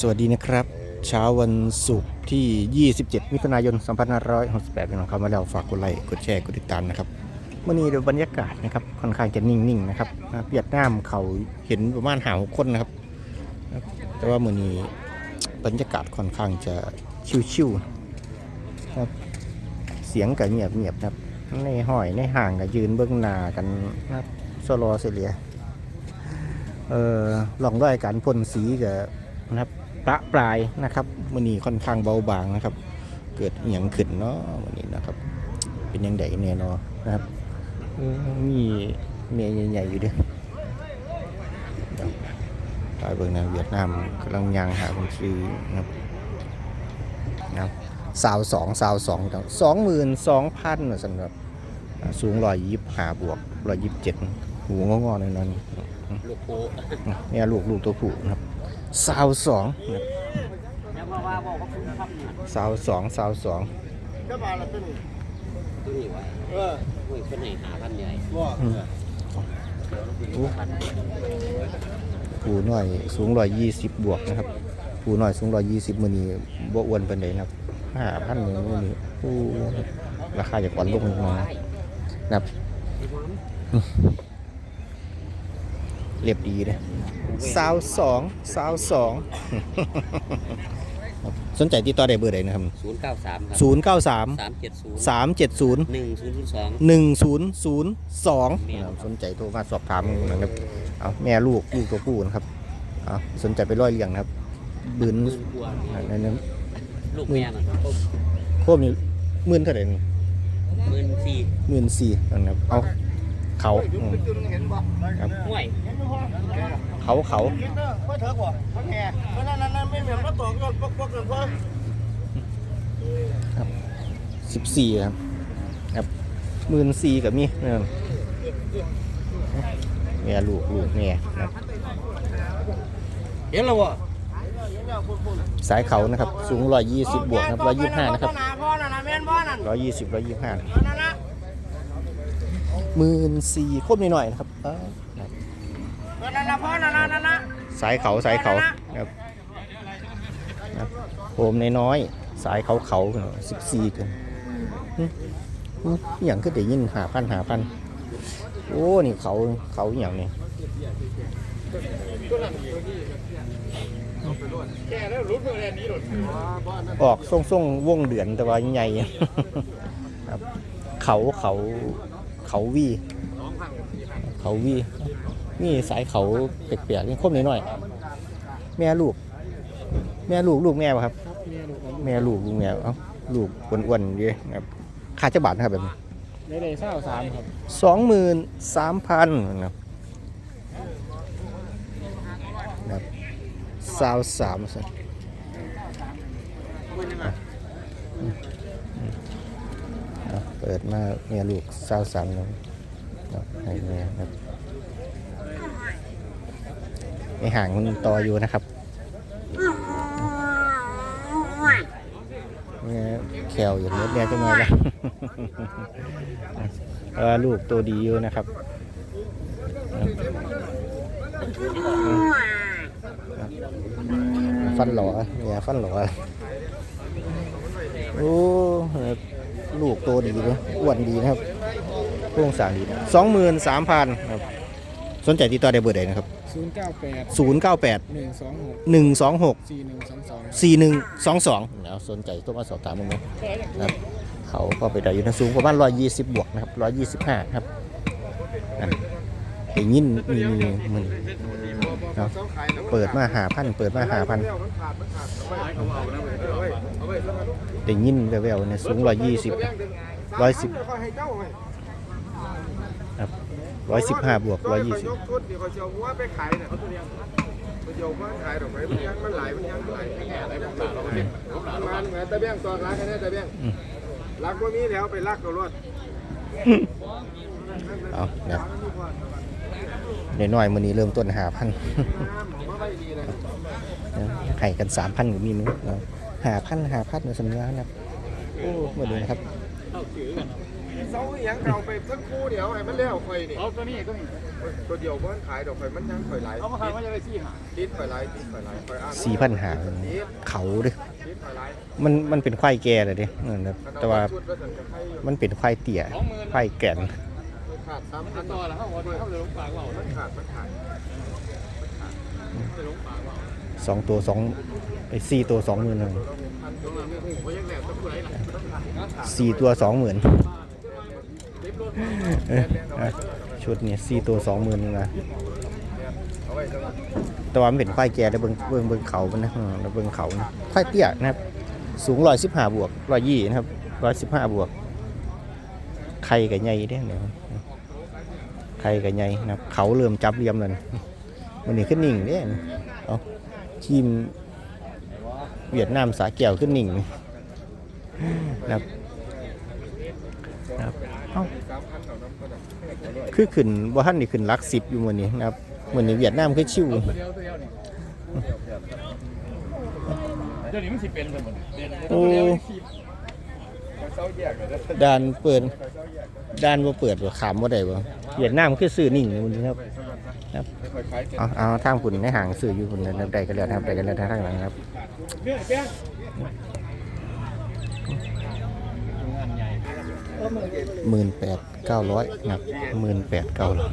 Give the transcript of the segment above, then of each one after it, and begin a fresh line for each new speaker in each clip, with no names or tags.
สวัสดีนะครับ เช้าวันศุกร์ที่ 27 มิถุนายน 2568เป็นของเขามาแล้วฝากกดไลค์กดแชร์กดติดตามนะครับเมื่อนี้ดูบรรยากาศนะครับค่อนข้างจะนิ่งๆนะครับเวียดนามเขาเห็นประมาณหาหกคนนะครับ แต่ว่าเมื่อนี้บรรยากาศค่อนข้างจะชิวๆนะครับเสียงก็เงียบเงียบๆนะครับในห้อยในห่างก็ยืนเบื้องหน้ากันนะครับโซโลเซเลียเอ่อลองด้วยการพ่นสีกับนะครับ ประปลายนะครับมันนี้ค่อนข้างเบาบางนะครับ เกิดอหย่างขึ้นเนาะวันนี้นะครับ เป็นยังไงเนี่ยเนาะนะครับเออมีเมียใหญ่ๆอยู่เด้วยตายเบิ่งนะเวียดนามกำลังยางหาคนซื้อนะครับนะครับสาวสองสาวสองสองหมื่นสองพันสำหรับอ่าสูงร้อยยี่สิบห้าบวกร้อยยี่สิบเจ็ดหูงอๆในนั้น
ลูกโป่
เนี่ยลูกลูกตัวผู้นะครับ สาวสองนะครับ
แล้วว่าว่าบอกว่าคุณทำเนี่ย
สาวสองสาวสอง
ตัวนี้ไว้เออโอ้ยคนไหนหาพันใหญ่
อืมอู้ผู้น้อยสูงร้อยยี่สิบบวกนะครับผู้น้อยสูงร้อยยี่สิบมือนี้บ่อ้วนเป็นไดนะครับห้าพันหนึ่งมือนี้อู้ราคาจะก่อนลงอีกหน่อยนะครับ เรียบดีเลยสาวสองสาวสองครับสนใจติดต่อได้เบอร์ใดนะครับ
ศูนย์เก้าสามครับ
ศูนย์เก้าสาม
สามเจ็ดศูนย์
สามเจ็ดศูนย์
หนึ่งศูนย์สอง
หนึ่งศูนย์ศูนย์สอง
แม่ครับ
สนใจโทรมาสอบถามนะครับเอาแม่ลูกลูกตัวผู้นะครับเอาสนใจไปร้อยเลี้ยงนะครับบืน
หมื่นกว่า
นั่นนั่น
ลูกแม่นะครับ
โคมนี่หมื่นเท่าไหร่
หมื่นสี่
หมื่นสี่นะครับเอา เขาอืม
ห่วย
เขาเขา
พ่อเถอะบ่พ่อแง่เพราะนั่นนั่นไม่เหมือนมาตอกก่อนปกปกกันพ่อ
สิบสี่ครับครับหมื่นสี่กับมีนะครับแม่ลูกลูกแม่นะครับ
เห็นแล้ววะ
สายเขานะครับ สูงร้อยยี่สิบบวกนะครับร้อยยี่ห้านะครับ
พ่อนั่นนะแม่นพ่อนั่น
ร้อยยี่สิบร้อยยี่ห้า
นั่นนะ
หมื่นสี่ครบนิดหน่อยนะครับเออ
นั่นนะพ่อนั่นนะนั่นนะ
สายเขาสายเขานะครับนะครับโฮมน้อยๆสายเขาเขาสิบสี่กันหึหึอหย่างก็ได้ยินหาพันหาพันโอ้นี่เขาเขาอหย่างนี้
แก่แล้วรู้เมื่อนี้หลุด
ออกส่งส่งๆวงเดือนแต่ว่าใหญ่ครับเขาเขา เขาวีเขาวีนี่สายเขาเปียกๆนี่ครบนิดหน่อย แม่ลูก แม่ลูกลูกแม่ป่ะครับ แม่ลูกลูกแม่เอ้าลูกอ้วนๆดีนะครับค่าจะบาทนะครับแบบนี้
ในในเศร้าสามครับ
สองหมื่นสามพันนะครับนะครับสาวสามสิอะ เปิดมาเมียลูกสาวสามนะครับนะครับให้แม่นะครับในห่างมันต่ออยู่นะครับเนี่ยแขวอย่างนี้แม่ก็มาแล้วเออลูกตัวดีอยู่นะครับฟันหล่อเนี่ยฟันหล่อโอ้ ลูกตัวดีเลยอ้วนดีนะครับโครงสร้างดีสองหมื่นสามพันครับ สนใจติดต่อได้เบอร์ใดนะครับ
ศูนย์เก้าแปด
ศูนย์เก้าแปด
หนึ่งสองหก
หนึ่งสองหก
สี่หนึ่งสองสอง
สี่หนึ่งสองสองแล้วสนใจต้องมาสอบถามมึงนะครับ เขาก็ไปได้อยู่นะสูงประมาณร้อยยี่สิบบวกนะครับร้อยยี่สิบห้าครับอะเห็นยินมีมีมั นเนาะเปิดมาหาพันเปิดมาหาพันได้ยินแววๆเนี่ยสูงร้อยยี่สิบร้อยสิบครับร้อยสิบห้าบวกร้อยยี่สิบ
ยกชุดเดี๋ยวเขาเชียวว่าไปขายเนี่ยเขาเชียวว่าขายดอกไม้มันยังมันหลายมันยังหลายแก่อะไรมันหลายมันเหมือนตะเบี้ยงตัวรักกันเนี่ยตะเบี้ยงรักว่ามีแล้วไปรักกับรถ
เอาเนี่ยเดี๋ยวหน่อยมือนี้เริ่มต้นหาพันให้กันสามพันก็มีมั้งหาพันหาพันในสัญญานะครับโอ้มาดูนะครับ
เสาอหยังเก่าไปสักครู่เดียวให้มันแล้วค่อยนี่
เอาตัวนี้ตัวนี้
ตัวเดียวเพิ่นขายดอกค่อยมันยังค่อยไหล
เอามาขายมันจะได้สี่หา
ติดค่อยไหลติดค่อยไหลค่อยอ้าง
สี่พันหาเขาเด้อ
ติดค่อยไหล
มันมันเป็นควายแก่เลยเด้เออนะแต่ว่า
ชุดว่าสันกับไข่อยู่
มันเป็นควายเตี่ย
สองหมื่น
ควายแก่น
ขาดซ้ำ
อันต่อแล้วเขาบอกเขาจะลงปากว่า
มันขาดมันขาด
จะลงปากว่า
สองตัวสองไอ้สี่ตัวสองหมื่นหนึ่ง
พันตัวนี้หูก็ยังแหลมต้องผู้ใดล่ะ
สี่ตัวสองหมื่นชุดนี้สี่ตัวสองหมื่นนึงนะ
เอาไว้จังหวะ
แต่ว่ามันเป็นควายแก่แล้วเบิ่งเบิ่งเบิ่งเขามันนะเออแล้วเบิ่งเขานะควายเตี้ยนะครับ สูงร้อยสิบห้าบวกร้อยยี่นะครับร้อยสิบห้าบวก ไข่กับใหญ่เด้เนี่ย ไข่กับใหญ่นะครับเขาเริ่มจับเหลี่ยมแล้วนะมันนี่ขึ้นนิ่งเด้เอาทีมเวียดนามสาแก้วขึ้นนิ่งนะครับนะครับเอ้า
สามพันเท่านั้นก็ได้
คือขึ้นว่าท่านนี่ขึ้นหลักสิบอยู่มื้อนี้นะครับมื้อนี้เวียดนามคือชิว
ตัวเดียวตัวเดียวนี่เดี๋ยวนี้มันสิเป็นเลยหมดเป็นตัวเดียวสี่
ค่อยเสาแยกเลยเด้อ
ด่านเปิด
ค่าแยก
ด่าเปิดว่าขามบ่ได้บ่เวียดนามคือซื้อนิ่งมื้อนี้ครับครับ
ค่อยขายเอา
เอาทางปุ่นในห่างซื้ออยู่ปุ่นะครับได้กันแล้วครับได้กันแล้วทางหลังครับ
ห
มื่นแปดเก้าร้อยนะครับหมื่นแปดเก้าร้อย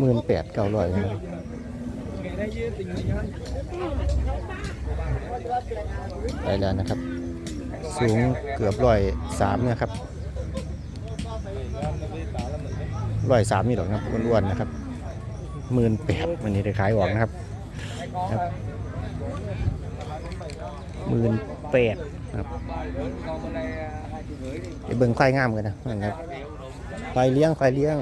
หมื่นแปดเก้าร้อยนะ ได้แล้วนะครับ สูงเกือบร้อยสามนะครับร้อยสามนี่หรอกนะครับอ้วนๆนะครับหมื่นแปดวันนี้ได้ขายออกนะครับหมื่นแปดครับไปเบิ่งควายงามกันนะนะครับควายเลี้ยงควายเลี้ยง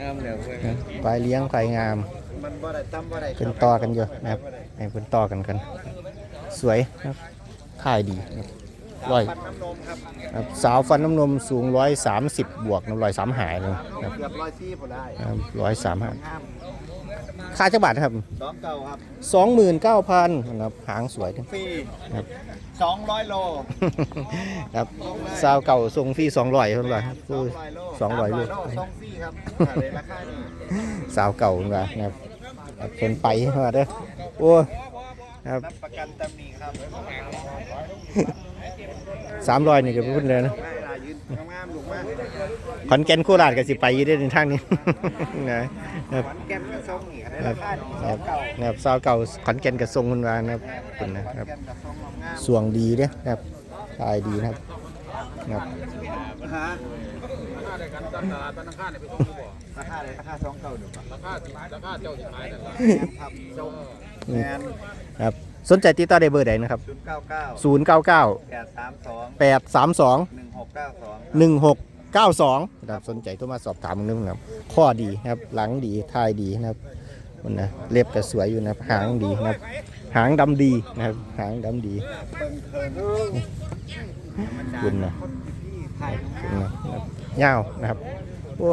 งามแล้วเว้ย
นะควายเลี้ยงควายงาม
มันบ่ได้ตั้มบ่ได้
เป็นต่อกันอยู่นะครับให้เป็นต่อกันกันสวยนะครับถ่ายดีนะครับร้อย
ปัดน้ำนมครับ
ครับสาวฟันน้ำนมสูงร้อยสามสิบบวกน้ำร้อยสามหายเลยนะครับ
เกือบร้อยซี่พอได้
ร้อยสามหา
ห้าม
ค่าจักบาทครับ
สองเก่าครับ
สองหมื่นเก้าพันนะครับหางสวยนะ
ฟรี
ครับ
สองร้อยโล
ครับสาวเก่าทรงฟรีสองร้อยเท่าไหร่ครับ
สองร้อยโล
สองร้อยโล
สองฟรีครับในราคานี้
สาวเก่าเท่าไหร่นะครับครับ เป็นไปมาเด้อโอ้ครับ
ประกันตำหนิครับ
สามร้อยนี่ก็พูดเลยนะ
ได้ลยนงามๆลูกมาก
ขอนแก่นโคราชก็สิไปอยู่ได้ในทางนี้นะครั
ขอนแก่นก็ทรงนี่
ครับ
ค
รับ
ซา
นะครับสาวเก่าขอนแก่นกับทรงคุณวานะครับคุณนะครับ
แก่าม
สวงดีเนี่ยครับตายดีนะครับนะครับ
ๆฮะ
ราคาเดียวกันตามตลาดธนาคารเนี่ยไปส่งอยู่บ่
ราคาเลยราคาสองเก่าเดี๋ยวก่อน
ราคาสิราคาเจ้าสิขายนั่นล่ะ
ครับเจงแมน
ครับสนใจติดต่อได้เบอร์ใดนะครับ
ศูนย์เก้าเก้า
099
แปดสามสอง
832
หนึ่งหกเก้าสอง
1692นะครับสนใจโทรมาสอบถามมึงนึงนะครับข้อดีนะครับหลังดีท้ายดีนะครับมันนะเล็บก็สวยอยู่นะครับหางดีนะครับ หางดำดีนะครับหางดำดีคุณนะคุณนะครับ ยาวนะครับโอ้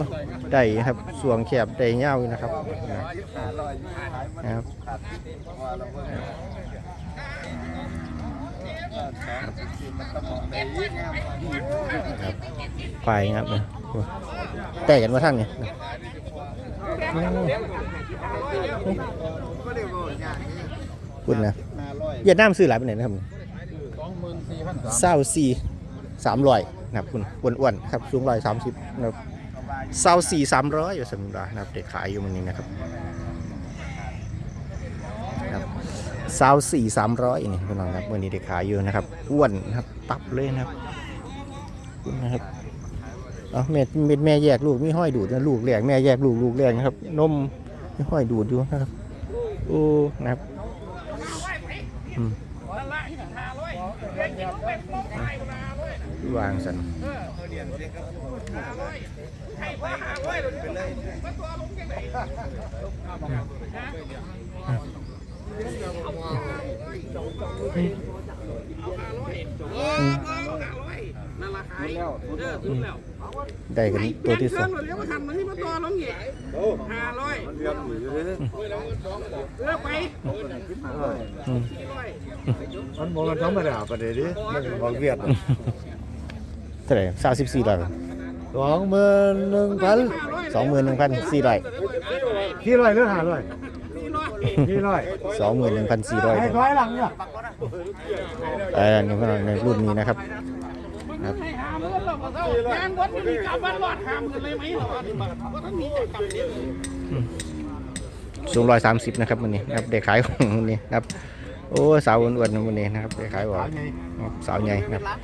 ได้ครับสวงแคบได้ยาวอยู่นะครับนะ
หาลอยอยู่ขายมัน
นะครับ
ขาดว่าเราเพิ่งมันต้องมองไปยิ่งงาม
ครับควายครับนะโอ้แต่กันว่าทั้งเนี่ยนะ
ก็เรียกว่าอย่างนี้
คุณนะ
นาลอย
เวียดนามซื้อหลายไปไหนนะครับ
สองหมื่นสี่พันสาม
เศร้าสี่สามร้อย นะครับคุณอ้วนๆครับสูงร้อยสามสิบนะครับเศร้าสี่สามร้อยอยู่สำหรับนะครับเด็กขายอยู่มันนี้นะครับครับเศร้าสี่สามร้อยนี่พี่น้องครับวันนี้เด็กขายอยู่นะครับอ้วนนะครับตับเลยนะครับคุณนะครับเอาแม่แม่แม่แยกลูกมีห้อยดูดนะลูกแรกแม่แยกลูกลูกแรกนะครับนมมีห้อยดูดอยู่นะครับโอ้นะครับอืม วางสันได้กันตัวที่สอง
เลี้ยงมาขันมันที่มาตัวลงอีกห้าร้อย
เรียนอยู่เลย
เลิกไป
อืม
มันมองกันธรรมดาประเดี๋ยวนี้มันบอกเวียด
เท่าไหร่สามสิบสี่ร้อย
สองหมื่นหนึ่งพัน
สองหมื่นหนึ่งพันสี่ร้อย
ที่ร้อยหรือห้าร้อยที่ร้อย
สองหมื่นหนึ่งพันสี่ร้อย
ให้ร้อยหลังเนี่ย
เออนี่ก็ในรุ่นนี้นะครับ
ให้ห้าหมื่นหรอกเท่างานวัดมันมีกลับบ้านรอดห้าหมื่นเลยไหมหรอว่าท่านมีจะกลับเนี่ย
สูงร้อยสามสิบนะครับวันนี้นะครับเด็กขายของวันนี้นะครับโอ้สาวอ้วนๆนะวันนี้นะครับเด็กขายหวานสาวใหญ่นะครับ